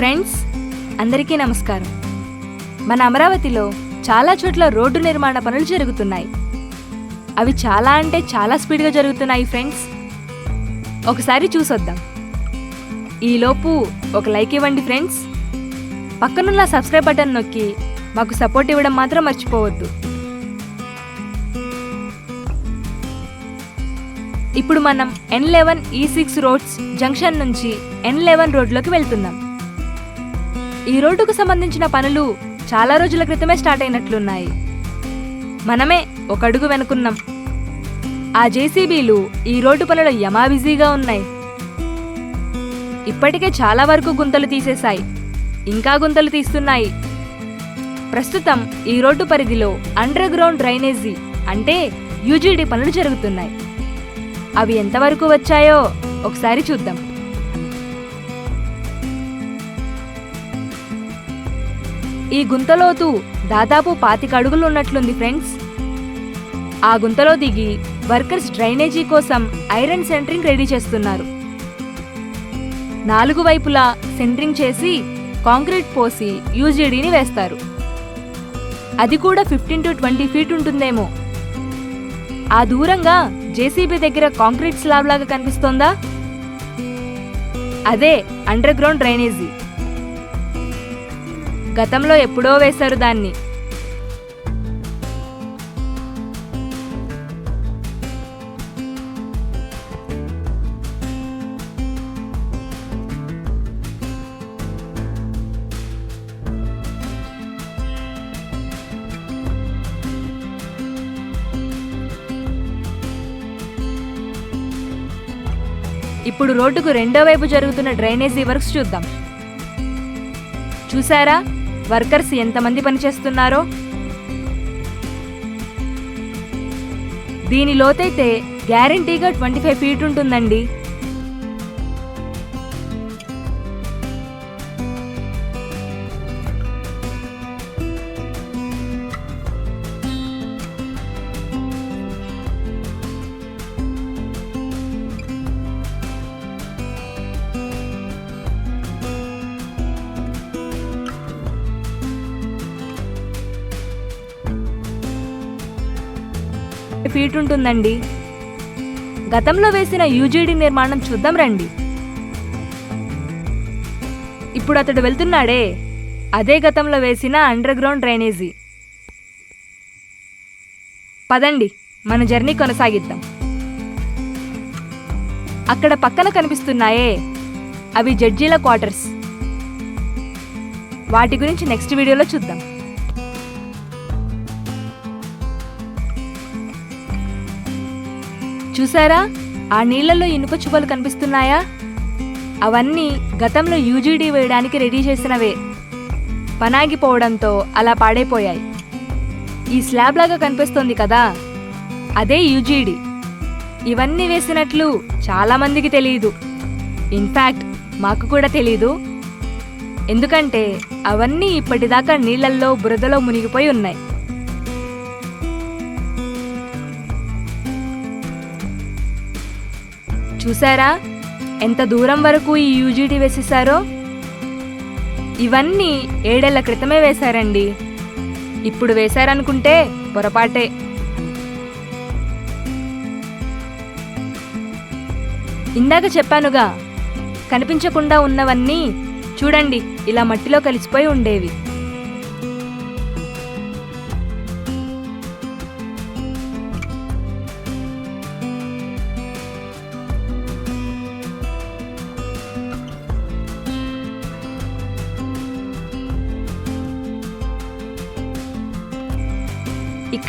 Friends అందరికీ నమస్కారం. మన అమరావతిలో చాలా చోట్ల రోడ్డు నిర్మాణ పనులు జరుగుతున్నాయి. అవి చాలా అంటే చాలా స్పీడ్గా జరుగుతున్నాయి ఫ్రెండ్స్. ఒకసారి చూసొద్దాం. ఈలోపు ఒక లైక్ ఇవ్వండి ఫ్రెండ్స్. పక్కనున్న సబ్స్క్రైబ్ బటన్ నొక్కి మాకు సపోర్ట్ ఇవ్వడం మాత్రం మర్చిపోవద్దు. ఇప్పుడు మనం N eleven E six roads junction నుంచి ఎన్ లెవెన్ రోడ్లోకి వెళ్తున్నాం. ఈ రోడ్డుకు సంబంధించిన పనులు చాలా రోజుల క్రితమే స్టార్ట్ అయినట్లున్నాయి. మనమే ఒక అడుగు వెనుకున్నాం. ఆ జేసీబీలు ఈ రోడ్డు పనులు యమా బిజీగా ఉన్నాయి. ఇప్పటికే చాలా వరకు గుంతలు తీసేశాయి. ఇంకా గుంతలు తీస్తున్నాయి. ప్రస్తుతం ఈ రోడ్డు పరిధిలో అండర్ గ్రౌండ్ డ్రైనేజీ అంటే యూజీడీ పనులు జరుగుతున్నాయి. అవి ఎంతవరకు వచ్చాయో ఒకసారి చూద్దాం. ఈ గుంతలోతు దాదాపు పాతిక అడుగులు ఉన్నట్లుంది ఫ్రెండ్స్. ఆ గుంతలో దిగి వర్కర్స్ డ్రైనేజీ కోసం ఐరన్ సెంటరింగ్ రెడీ చేస్తున్నారు. నాలుగు వైపులా సెంటరింగ్ చేసి కాంక్రీట్ పోసి యూజీడీని వేస్తారు. అది కూడా ఫిఫ్టీన్ టు ట్వంటీ ఫీట్ ఉంటుందేమో. ఆ దూరంగా జేసీబీ దగ్గర కాంక్రీట్ స్లాబ్ లాగా కనిపిస్తోందా? అదే అండర్ గ్రౌండ్ డ్రైనేజీ. గతంలో ఎప్పుడో వేశారు దాన్ని. ఇప్పుడు రోడ్డుకు రెండో వైపు జరుగుతున్న డ్రైనేజీ వర్క్స్ చూద్దాం. చూసారా? వర్కర్స్ ఎంతమంది పనిచేస్తున్నారో? దీని లోతైతే గ్యారంటీగా ట్వంటీ ఫైవ్ ఫీట్ ఉంటుందండి. ఫీట్ ఉంటుందండి గతంలో వేసిన యూజీడీ నిర్మాణం చూద్దాం రండి. ఇప్పుడు అతడు వెళ్తున్నాడే. అదే గతంలో వేసిన అండర్ గ్రౌండ్ డ్రైనేజీ. పదండి మన జర్నీ కొనసాగిద్దాం. అక్కడ పక్కన కనిపిస్తున్నాయే అవి జడ్జీల క్వార్టర్స్. వాటి గురించి నెక్స్ట్ వీడియోలో చూద్దాం. చూసారా? ఆ నీళ్ళలో ఇనుప చువ్వలు కనిపిస్తున్నాయా? అవన్నీ గతంలో యూజీడీ వేయడానికి రెడీ చేసినవే. పనాగిపోవడంతో అలా పాడైపోయాయి. ఈ స్లాబ్ లాగా కనిపిస్తోంది కదా? అదే యూజీడీ. ఇవన్నీ వేసినట్లు చాలామందికి తెలియదు ఇన్ఫ్యాక్ట్ మాకు కూడా తెలీదు. ఎందుకంటే అవన్నీ ఇప్పటిదాకా నీళ్ళల్లో బురదలో మునిగిపోయి ఉన్నాయి. చూసారా ఎంత దూరం వరకు ఈ యూజీడీ వేసేసారో ఇవన్నీ ఏడేళ్ళ క్రితమే వేశారండి. ఇప్పుడు వేశారనుకుంటే పొరపాటే. ఇందాక చెప్పానుగా కనిపించకుండా ఉన్నవన్నీ చూడండి ఇలా మట్టిలో కలిసిపోయి ఉండేవి.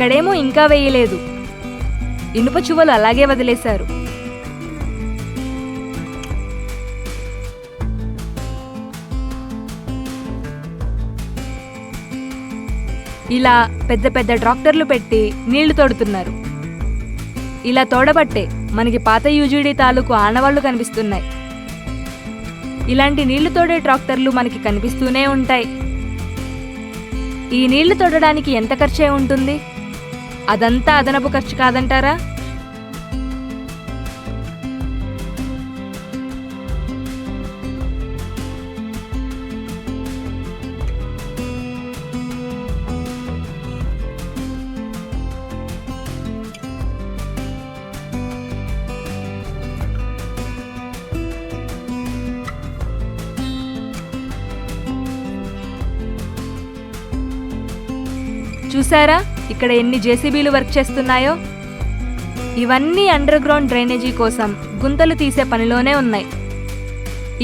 ఇక్కడేమో ఇంకా వేయలేదు. ఇనుప చువ్వలు అలాగే వదిలేశారు. ఇలా పెద్ద పెద్ద ట్రాక్టర్లు పెట్టి నీళ్ళు తోడుతున్నారు. ఇలా తోడబట్టే మనకి పాత యూజీడీ తాలూకు ఆనవాళ్ళు కనిపిస్తున్నాయి. ఇలాంటి నీళ్ళు తోడే ట్రాక్టర్లు మనకి కనిపిస్తూనే ఉంటాయి. ఈ నీళ్ళు తోడడానికి ఎంత ఖర్చే ఉంటుంది? అదంతా అదనపు ఖర్చు కాదంటారా? చూసారా ఇక్కడ ఎన్ని జేసీబీలు వర్క్ చేస్తున్నాయో? ఇవన్నీ అండర్ గ్రౌండ్ డ్రైనేజీ కోసం గుంతలు తీసే పనిలోనే ఉన్నాయి.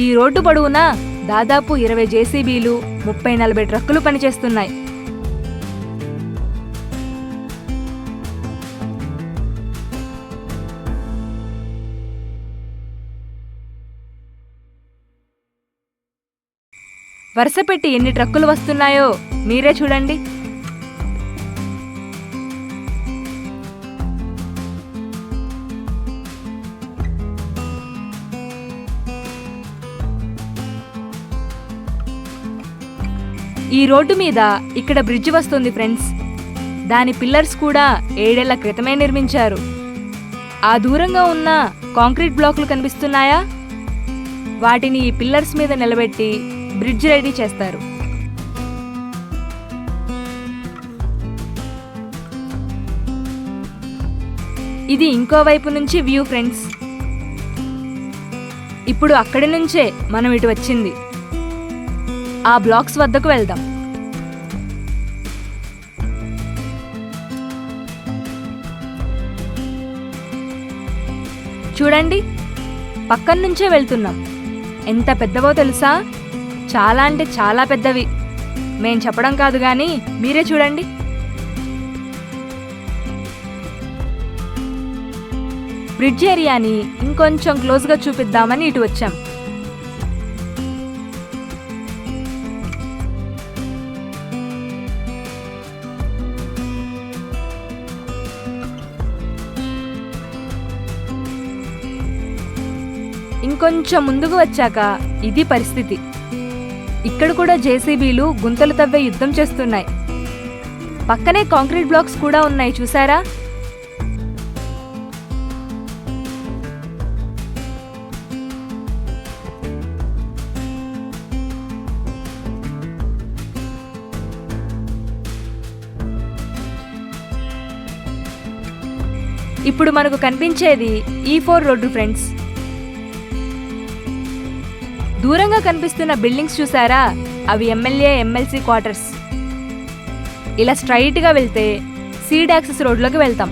ఈ రోడ్డు పొడవునా దాదాపు ఇరవై జేసీబీలు ముప్పై నలభై ట్రక్కులు పనిచేస్తున్నాయి. వరుసపెట్టి ఎన్ని ట్రక్కులు వస్తున్నాయో మీరే చూడండి. ఈ రోడ్డు మీద ఇక్కడ బ్రిడ్జ్ వస్తుంది ఫ్రెండ్స్. దాని పిల్లర్స్ కూడా ఏడేళ్ళ క్రితమే నిర్మించారు. ఆ దూరంగా ఉన్న కాంక్రీట్ బ్లాక్లు కనిపిస్తున్నాయా? వాటిని ఈ పిల్లర్స్ మీద నిలబెట్టి బ్రిడ్జ్ రెడీ చేస్తారు. ఇది ఇంకో వైపు నుంచి వ్యూ ఫ్రెండ్స్. ఇప్పుడు అక్కడి నుంచే మనం ఇటు వచ్చింది. ఆ బ్లాక్స్ వద్దకు వెళ్దాం. చూడండి పక్కన నుంచే వెళ్తున్నాం. ఎంత పెద్దవో తెలుసా? చాలా అంటే చాలా పెద్దవి. మేం చెప్పడం కాదు కానీ మీరే చూడండి. బ్రిడ్జ్ ఏరియాని ఇంకొంచెం క్లోజ్గా చూపిద్దామని ఇటు వచ్చాం. ఇంకొంచెం ముందుకు వచ్చాక ఇది పరిస్థితి. ఇక్కడ కూడా జేసీబీలు గుంతలు తవ్వే యుద్ధం చేస్తున్నాయి. పక్కనే కాంక్రీట్ బ్లాక్స్ కూడా ఉన్నాయి చూసారా ఇప్పుడు మనకు కనిపించేది ఈ ఫోర్ రోడ్డు ఫ్రెండ్స్. దూరంగా కనిపిస్తున్న బిల్డింగ్స్ చూసారా? అవి ఎమ్మెల్యే ఎమ్మెల్సీ క్వార్టర్స్ ఇలా స్ట్రైట్గా వెళ్తే సీడ్ యాక్సెస్ రోడ్లోకి వెళ్తాం.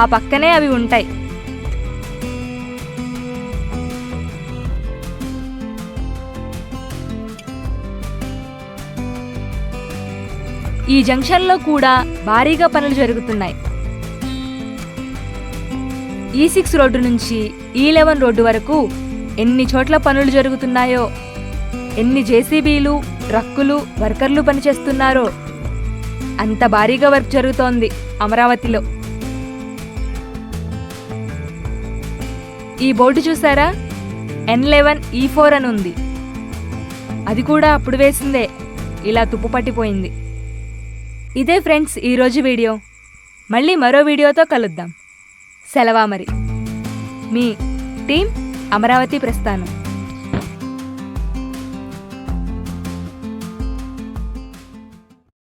ఆ పక్కనే అవి ఉంటాయి. ఈ జంక్షన్లో కూడా భారీగా పనులు జరుగుతున్నాయి. E ఈ సిక్స్ రోడ్డు నుంచి e ఈ లెవెన్ రోడ్డు వరకు ఎన్ని చోట్ల పనులు జరుగుతున్నాయో ఎన్ని జేసీబీలు ట్రక్కులు వర్కర్లు పనిచేస్తున్నారో. అంత భారీగా వర్క్ జరుగుతోంది అమరావతిలో. ఈ బోర్డు చూసారా? ఎన్ లెవెన్ ఈ ఫోర్ అని ఉంది. అది కూడా అప్పుడు వేసిందే. ఇలా తుప్పు పట్టిపోయింది. ఇదే ఫ్రెండ్స్ ఈరోజు వీడియో. మళ్ళీ మరో వీడియోతో కలుద్దాం. సెలవా మరి. మీ టీం అమరావతి ప్రస్థానం.